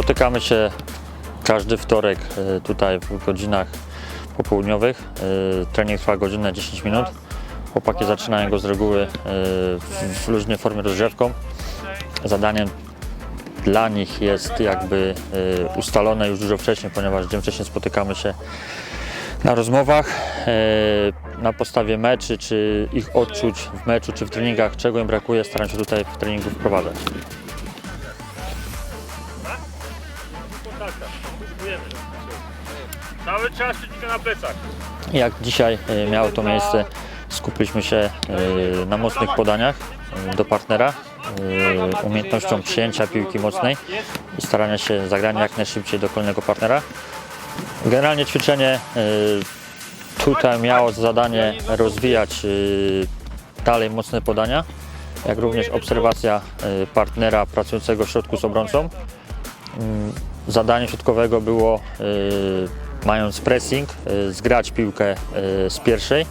Spotykamy się każdy wtorek e, tutaj w godzinach popołudniowych. E, Trening trwa godzinę 10 minut. Chłopaki zaczynają go z reguły e, w, luźnej formie rozgrzewką. Zadaniem dla nich jest jakby ustalone już dużo wcześniej, ponieważ dzień wcześniej spotykamy się na rozmowach, na podstawie meczy, czy ich odczuć w meczu, czy w treningach, czego im brakuje, staram się tutaj w treningu wprowadzać. Cały czas siedzimy na plecach. Jak dzisiaj e, miało to miejsce, skupiliśmy się e, na mocnych podaniach e, do partnera, umiejętnością przyjęcia piłki mocnej i starania się zagrania jak najszybciej do kolejnego partnera. Generalnie ćwiczenie tutaj miało za zadanie rozwijać dalej mocne podania, jak również obserwacja partnera pracującego w środku z obrońcą. Mm, Zadaniem środkowego było, e, mając pressing, e, zgrać piłkę e, z pierwszej.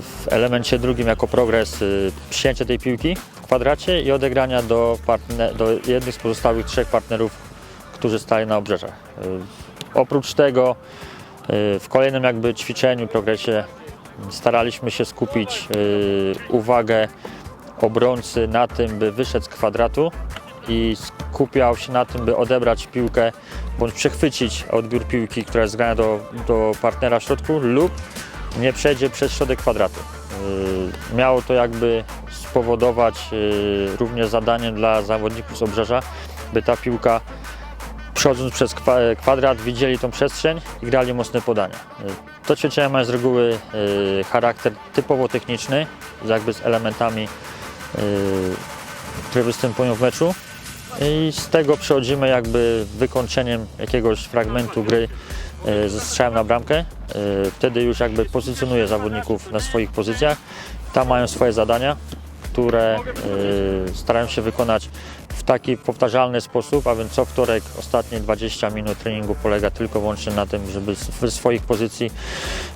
W elemencie drugim jako progres przyjęcie tej piłki w kwadracie i odegrania do, partner, do jednych z pozostałych trzech partnerów, którzy stali na obrzeżach. Oprócz tego w kolejnym jakby ćwiczeniu, progresie staraliśmy się skupić uwagę obrońcy na tym, by wyszedł z kwadratu i skupiał się na tym, by odebrać piłkę bądź przechwycić odbiór piłki, która jest zgrana do, do partnera w środku lub nie przejdzie przez środek kwadratu. Yy, Miało to jakby spowodować yy, również zadaniem dla zawodników z obrzeża, by ta piłka przechodząc przez kwa- kwadrat widzieli tą przestrzeń i grali mocne podania. Yy, To ćwiczenie ma z reguły yy, charakter typowo techniczny, jakby z elementami yy, które występują w meczu i z tego przechodzimy jakby wykończeniem jakiegoś fragmentu gry ze strzałem na bramkę. E, Wtedy już jakby pozycjonuję zawodników na swoich pozycjach. Tam mają swoje zadania, które e, starają się wykonać w taki powtarzalny sposób, a więc co wtorek ostatnie 20 minut treningu polega tylko wyłącznie na tym, żeby z- swoich pozycji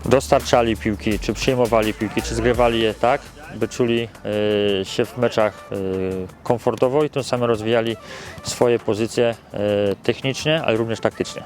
dostarczali piłki, czy przyjmowali piłki, czy zgrywali je tak, by czuli e, się w meczach e, komfortowo i tym samym rozwijali swoje pozycje e, technicznie, ale również taktycznie.